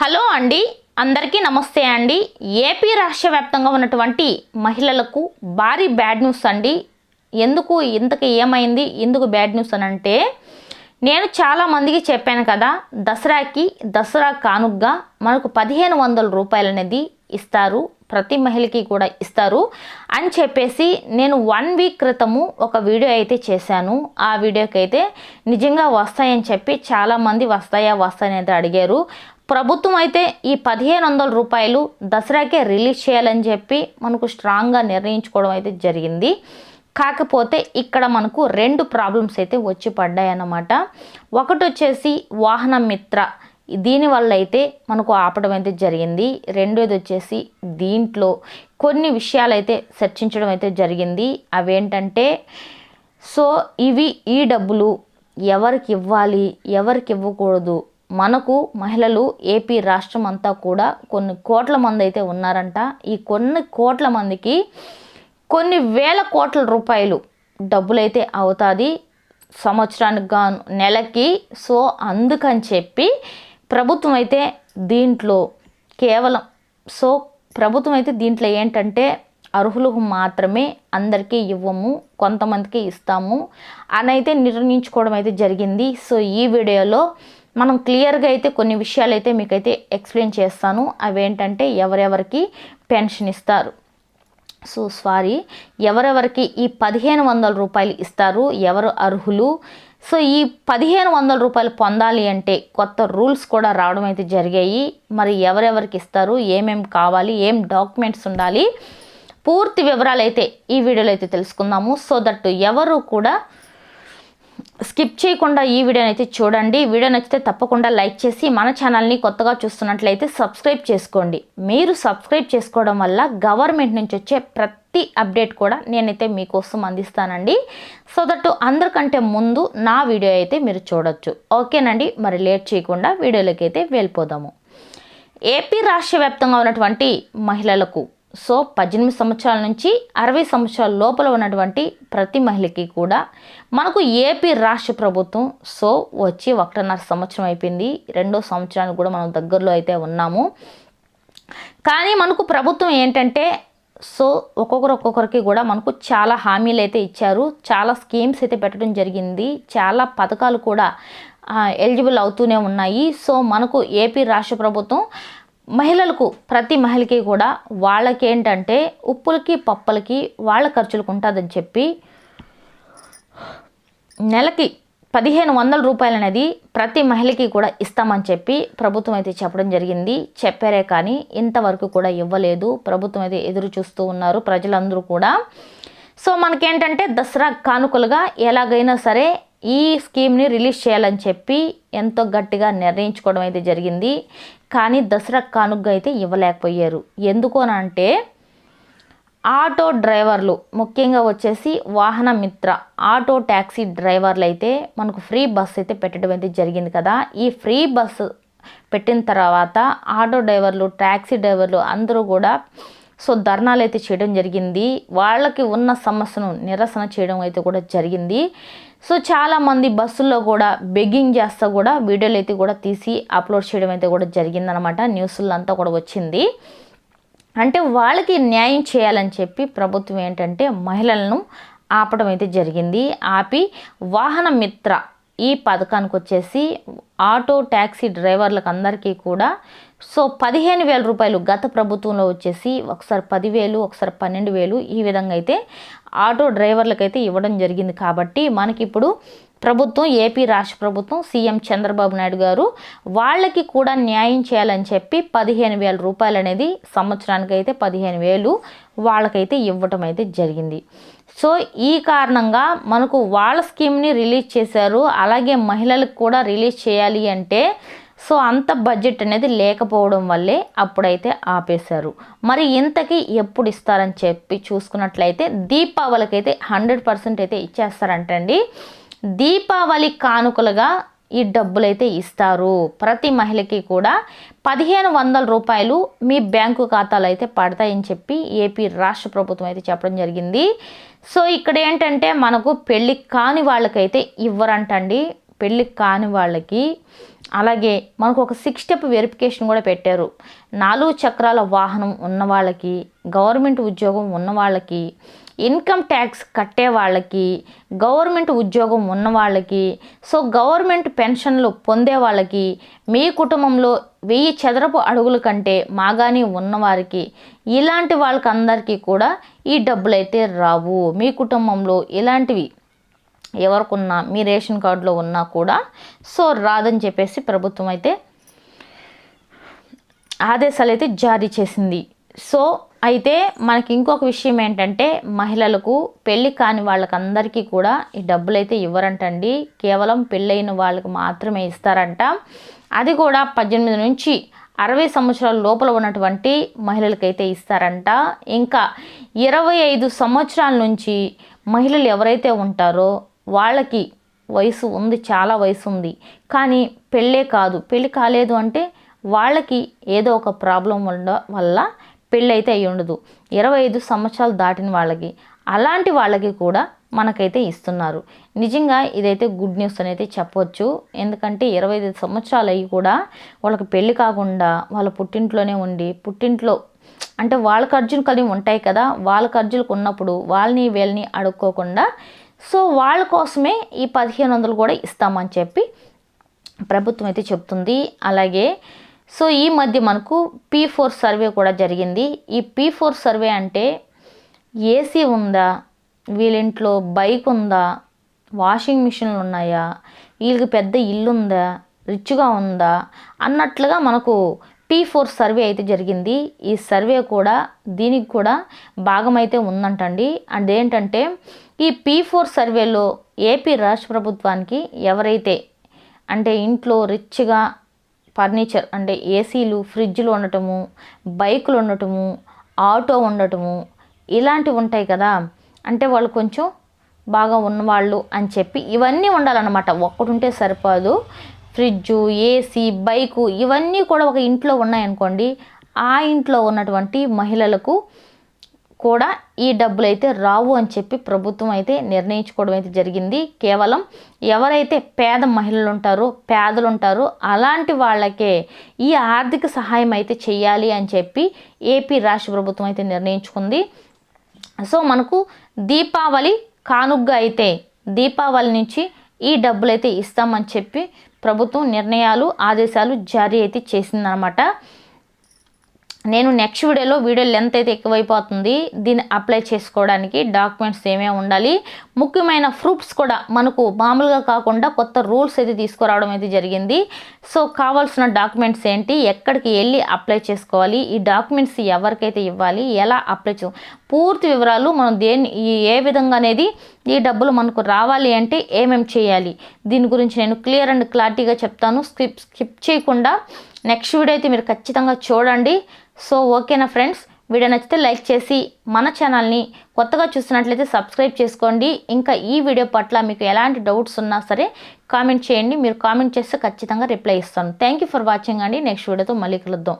Hello అండి. అందరికీ నమస్తే అండి. ఏపీ రాష్ట్ర వ్యాప్తంగా ఉన్నటువంటి మహిళలకు భారీ బ్యాడ్ న్యూస్ అండి. ఎందుకు ఇంతకు ఏమైంది ఎందుకు బ్యాడ్ న్యూస్ అని అంటే నేను చాలా మందికి చెప్పాను కదా దసరాకి దసరా కానుగ్గా మనకు పదిహేను వందల రూపాయలు అనేది ఇస్తారు ప్రతి మహిళకి కూడా ఇస్తారు అని చెప్పేసి నేను వన్ వీక్ క్రితము ఒక వీడియో అయితే చేశాను. ఆ వీడియోకి అయితే నిజంగా వస్తాయని చెప్పి చాలామంది వస్తాయా వస్తాయని అయితే అడిగారు. ప్రభుత్వం అయితే ఈ పదిహేను వందల రూపాయలు దసరాకే రిలీజ్ చేయాలని చెప్పి మనకు స్ట్రాంగ్గా నిర్ణయించుకోవడం అయితే జరిగింది. కాకపోతే ఇక్కడ మనకు రెండు ప్రాబ్లమ్స్ అయితే వచ్చి పడ్డాయి అన్నమాట ఒకటి వచ్చేసి వాహన మిత్ర. దీనివల్ల అయితే మనకు ఆపడం అయితే జరిగింది. రెండోది వచ్చేసి దీంట్లో కొన్ని విషయాలు అయితే చర్చించడం అయితే జరిగింది. అవేంటంటే సో ఇవి ఈ డబ్బులు ఎవరికి ఇవ్వాలి ఎవరికి ఇవ్వకూడదు మనకు మహిళలు ఏపీ రాష్ట్రం అంతా కూడా కొన్ని కోట్ల మంది అయితే ఉన్నారంట. ఈ కొన్ని కోట్ల మందికి కొన్ని వేల కోట్ల రూపాయలు డబ్బులైతే అవుతుంది సంవత్సరానికి గాను నెలకి. సో అందుకని చెప్పి ప్రభుత్వం అయితే దీంట్లో కేవలం సో ప్రభుత్వం అయితే దీంట్లో ఏంటంటే అర్హులకు మాత్రమే అందరికీ ఇవ్వము కొంతమందికి ఇస్తాము అని అయితే నిర్ణయించుకోవడం అయితే జరిగింది. సో ఈ వీడియోలో మనం క్లియర్గా అయితే కొన్ని విషయాలు అయితే మీకైతే ఎక్స్ప్లెయిన్ చేస్తాను. అవేంటంటే ఎవరెవరికి పెన్షన్ ఇస్తారు. సో సారీ ఎవరెవరికి ఈ పదిహేను వందల రూపాయలు ఇస్తారు ఎవరు అర్హులు? సో ఈ పదిహేను వందల రూపాయలు పొందాలి అంటే కొత్త రూల్స్ కూడా రావడం అయితే జరిగాయి. మరి ఎవరెవరికి ఇస్తారు ఏమేమి కావాలి ఏం డాక్యుమెంట్స్ ఉండాలి? పూర్తి వివరాలు అయితే ఈ వీడియోలో అయితే తెలుసుకుందాము. సో దట్ ఎవరు కూడా స్కిప్ చేయకుండా ఈ వీడియోని అయితే చూడండి. వీడియో నచ్చితే తప్పకుండా లైక్ చేసి మన ఛానల్ని కొత్తగా చూస్తున్నట్లయితే సబ్స్క్రైబ్ చేసుకోండి. మీరు సబ్స్క్రైబ్ చేసుకోవడం వల్ల గవర్నమెంట్ నుంచి వచ్చే ప్రతి అప్డేట్ కూడా నేనైతే మీకోసం అందిస్తానండి. సో దట్ అందరికంటే ముందు నా వీడియో అయితే మీరు చూడొచ్చు. ఓకేనండి? మరి లేట్ చేయకుండా వీడియోలోకి అయితే వెళ్ళిపోదాము. ఏపీ రాష్ట్ర వ్యాప్తంగా ఉన్నటువంటి మహిళలకు సో పద్దెనిమిది సంవత్సరాల నుంచి అరవై సంవత్సరాల లోపల ఉన్నటువంటి ప్రతి మహిళకి కూడా మనకు ఏపీ రాష్ట్ర ప్రభుత్వం సో వచ్చి ఒకటిన్నర సంవత్సరం అయిపోయింది. రెండో సంవత్సరానికి కూడా మనం దగ్గరలో అయితే ఉన్నాము. కానీ మనకు ప్రభుత్వం ఏంటంటే సో ఒక్కొక్కరు ఒక్కొక్కరికి కూడా మనకు చాలా హామీలు అయితే ఇచ్చారు. చాలా స్కీమ్స్ అయితే పెట్టడం జరిగింది. చాలా పథకాలు కూడా ఎలిజిబుల్ అవుతూనే ఉన్నాయి. సో మనకు ఏపీ రాష్ట్ర ప్రభుత్వం మహిళలకు ప్రతి మహిళకి కూడా వాళ్ళకేంటంటే ఉప్పులకి పప్పులకి వాళ్ళ ఖర్చులకు ఉంటుందని చెప్పి నెలకి పదిహేను వందల రూపాయలు అనేది ప్రతి మహిళకి కూడా ఇస్తామని చెప్పి ప్రభుత్వం అయితే చెప్పడం జరిగింది. చెప్పారే కానీ ఇంతవరకు కూడా ఇవ్వలేదు. ప్రభుత్వం అయితే ఎదురు చూస్తూ ఉన్నారు ప్రజలందరూ కూడా. సో మనకేంటంటే దసరా కానుకలుగా ఎలాగైనా సరే ఈ స్కీమ్ని రిలీజ్ చేయాలని చెప్పి ఎంతో గట్టిగా నిర్ణయించుకోవడం అయితే జరిగింది. కానీ దసరా కానుకగా అయితే ఇవ్వలేకపోయారు. ఎందుకు అని అంటే ఆటో డ్రైవర్లు ముఖ్యంగా వచ్చేసి వాహన మిత్ర ఆటో ట్యాక్సీ డ్రైవర్లు అయితే మనకు ఫ్రీ బస్ అయితే పెట్టడం అయితే జరిగింది కదా. ఈ ఫ్రీ బస్సు పెట్టిన తర్వాత ఆటో డ్రైవర్లు ట్యాక్సీ డ్రైవర్లు అందరూ కూడా సో ధర్నాలు అయితే చేయడం జరిగింది. వాళ్ళకి ఉన్న సమస్యను నిరసన చేయడం అయితే కూడా జరిగింది. సో చాలామంది బస్సుల్లో కూడా బెగ్గింగ్ చేస్తా కూడా వీడియోలు అయితే కూడా తీసి అప్లోడ్ చేయడం అయితే కూడా జరిగిందనమాట న్యూస్లో అంతా కూడా వచ్చింది. అంటే వాళ్ళకి న్యాయం చేయాలని చెప్పి ప్రభుత్వం ఏంటంటే మహిళలను ఆపడం అయితే జరిగింది. ఆపి వాహన మిత్ర ఈ పథకానికి వచ్చేసి ఆటో ట్యాక్సీ డ్రైవర్లకు అందరికీ కూడా. సో పదిహేను వేల రూపాయలు గత ప్రభుత్వంలో వచ్చేసి ఒకసారి పదివేలు ఒకసారి పన్నెండు వేలు ఈ విధంగా అయితే ఆటో డ్రైవర్లకైతే ఇవ్వడం జరిగింది. కాబట్టి మనకిప్పుడు ప్రభుత్వం ఏపీ రాష్ట్ర ప్రభుత్వం సీఎం చంద్రబాబు నాయుడు గారు వాళ్ళకి కూడా న్యాయం చేయాలని చెప్పి పదిహేను వేల రూపాయలు అనేది సంవత్సరానికి అయితే పదిహేను వేలు వాళ్ళకైతే ఇవ్వటం అయితే జరిగింది. సో ఈ కారణంగా మనకు వాళ్ళ స్కీమ్ని రిలీజ్ చేశారు. అలాగే మహిళలకు కూడా రిలీజ్ చేయాలి అంటే సో అంత బడ్జెట్ అనేది లేకపోవడం వల్లే అప్పుడైతే ఆపేశారు. మరి ఇంతకీ ఎప్పుడు ఇస్తారని చెప్పి చూసుకున్నట్లయితే దీపావళికి అయితే హండ్రెడ్ పర్సెంట్ అయితే ఇచ్చేస్తారంటండి. దీపావళి కానుకలుగా ఈ డబ్బులైతే ఇస్తారు. ప్రతి మహిళకి కూడా పదిహేను వందల రూపాయలు మీ బ్యాంకు ఖాతాలో అయితే పడతాయని చెప్పి ఏపీ రాష్ట్ర ప్రభుత్వం అయితే చెప్పడం జరిగింది. సో ఇక్కడ ఏంటంటే మనకు పెళ్ళి కాని వాళ్ళకైతే ఇవ్వరంటండి. పెళ్ళి కాని వాళ్ళకి. అలాగే మనకు ఒక సిక్స్ స్టెప్ వెరిఫికేషన్ కూడా పెట్టారు. నాలుగు చక్రాల వాహనం ఉన్న వాళ్ళకి గవర్నమెంట్ ఉద్యోగం ఉన్న వాళ్ళకి ఇన్కమ్ ట్యాక్స్ కట్టే వాళ్ళకి గవర్నమెంట్ ఉద్యోగం ఉన్న వాళ్ళకి సో గవర్నమెంట్ పెన్షన్లు పొందే వాళ్ళకి మీ కుటుంబంలో వెయ్యి చదరపు అడుగుల కంటే మాగాని ఉన్నవారికి ఇలాంటి వాళ్ళకి అందరికీ కూడా ఈ డబ్బులు అయితే రావు. మీ కుటుంబంలో ఇలాంటివి ఎవరికున్నా మీ రేషన్ కార్డులో ఉన్నా కూడా సో రాదని చెప్పేసి ప్రభుత్వం అయితే ఆదేశాలు అయితే జారీ చేసింది. సో అయితే మనకి ఇంకొక విషయం ఏంటంటే మహిళలకు పెళ్ళి కాని వాళ్ళకందరికీ కూడా ఈ డబ్బులు అయితే ఇవ్వరంటండి. కేవలం పెళ్ళైన వాళ్ళకి మాత్రమే ఇస్తారంట. అది కూడా పద్దెనిమిది నుంచి అరవై సంవత్సరాల లోపల ఉన్నటువంటి మహిళలకైతే ఇస్తారంట. ఇంకా ఇరవై ఐదు సంవత్సరాల నుంచి మహిళలు ఎవరైతే ఉంటారో వాళ్ళకి వయసు ఉంది చాలా వయసు ఉంది. కానీ పెళ్ళే కాదు. పెళ్ళి కాలేదు అంటే వాళ్ళకి ఏదో ఒక ప్రాబ్లం వల్ల పెళ్ళైతే అయ్యి ఉండదు. ఇరవై ఐదు సంవత్సరాలు దాటిన వాళ్ళకి అలాంటి వాళ్ళకి కూడా మనకైతే ఇస్తున్నారు. నిజంగా ఇదైతే గుడ్ న్యూస్ అనేది చెప్పవచ్చు ఎందుకంటే ఇరవై ఐదు సంవత్సరాలు అయ్యి కూడా వాళ్ళకి పెళ్ళి కాకుండా వాళ్ళ పుట్టింట్లోనే ఉండి పుట్టింట్లో అంటే వాళ్ళ ఖర్చులు కలిగి ఉంటాయి కదా వాళ్ళ ఖర్చులకు ఉన్నప్పుడు వాళ్ళని వీళ్ళని అడుక్కోకుండా సో వాళ్ళ కోసమే ఈ పదిహేను వందలు కూడా ఇస్తామని చెప్పి ప్రభుత్వం అయితే చెప్తుంది. అలాగే సో ఈ మధ్య మనకు పీ ఫోర్ సర్వే కూడా జరిగింది. ఈ పీ ఫోర్ సర్వే అంటే ఏసీ ఉందా? వీళ్ళింట్లో బైక్ ఉందా? వాషింగ్ మిషన్లు ఉన్నాయా? వీళ్ళకి పెద్ద ఇల్లు ఉందా రిచ్గా ఉందా? అన్నట్లుగా మనకు పీ ఫోర్ సర్వే అయితే జరిగింది. ఈ సర్వే కూడా దీనికి కూడా భాగమైతే ఉందంటండి. అండ్ ఏంటంటే ఈ పీ ఫోర్ సర్వేలో ఏపీ రాష్ట్ర ప్రభుత్వానికి ఎవరైతే అంటే ఇంట్లో రిచ్గా ఫర్నిచర్ అంటే ఏసీలు ఫ్రిడ్జ్లు ఉండటము బైకులు ఉండటము ఆటో ఉండటము ఇలాంటివి ఉంటాయి కదా. అంటే వాళ్ళు కొంచెం బాగా ఉన్నవాళ్ళు అని చెప్పి ఇవన్నీ ఉండాలన్నమాట. ఒక్కటి ఉంటే సరిపోదు. ఫ్రిడ్జు ఏసీ బైకు ఇవన్నీ కూడా ఒక ఇంట్లో ఉన్నాయనుకోండి ఆ ఇంట్లో ఉన్నటువంటి మహిళలకు కూడా ఈ డబ్బులు అయితే రావు అని చెప్పి ప్రభుత్వం అయితే నిర్ణయించుకోవడం అయితే జరిగింది. కేవలం ఎవరైతే పేద మహిళలు ఉంటారో పేదలు ఉంటారో అలాంటి వాళ్ళకే ఈ ఆర్థిక సహాయం అయితే చేయాలి అని చెప్పి ఏపీ రాష్ట్ర ప్రభుత్వం అయితే నిర్ణయించుకుంది. సో మనకు దీపావళి కానుగ్గా అయితే దీపావళి నుంచి ఈ డబ్బులు అయితే ఇస్తామని చెప్పి ప్రభుత్వం నిర్ణయాలు ఆదేశాలు జారీ అయితే చేసిందనమాట. నేను నెక్స్ట్ వీడియోలో వీడియో లెంత్ అయితే ఎక్కువైపోతుంది. దీన్ని అప్లై చేసుకోవడానికి డాక్యుమెంట్స్ ఏమేమి ఉండాలి? ముఖ్యమైన ప్రూఫ్స్ కూడా మనకు మామూలుగా కాకుండా కొత్త రూల్స్ అయితే తీసుకురావడం అయితే జరిగింది. సో కావాల్సిన డాక్యుమెంట్స్ ఏంటి? ఎక్కడికి వెళ్ళి అప్లై చేసుకోవాలి? ఈ డాక్యుమెంట్స్ ఎవరికైతే ఇవ్వాలి? ఎలా అప్లై చే పూర్తి వివరాలు మనం దేని ఏ విధంగా అనేది ఈ డబ్బులు మనకు రావాలి అంటే ఏమేమి చేయాలి? దీని గురించి నేను క్లియర్ అండ్ క్లారిటీగా చెప్తాను. స్కిప్ స్కిప్ చేయకుండా నెక్స్ట్ వీడియో అయితే మీరు ఖచ్చితంగా చూడండి. సో ఓకేనా ఫ్రెండ్స్? వీడియో నచ్చితే లైక్ చేసి మన ఛానల్ని కొత్తగా చూసినట్లయితే సబ్స్క్రైబ్ చేసుకోండి. ఇంకా ఈ వీడియో పట్ల మీకు ఎలాంటి డౌట్స్ ఉన్నా సరే కామెంట్ చేయండి. మీరు కామెంట్ చేస్తే ఖచ్చితంగా రిప్లై ఇస్తాను. థ్యాంక్ యూ ఫర్ వాచింగ్ అండి. నెక్స్ట్ వీడియోతో మళ్ళీ కలుద్దాం.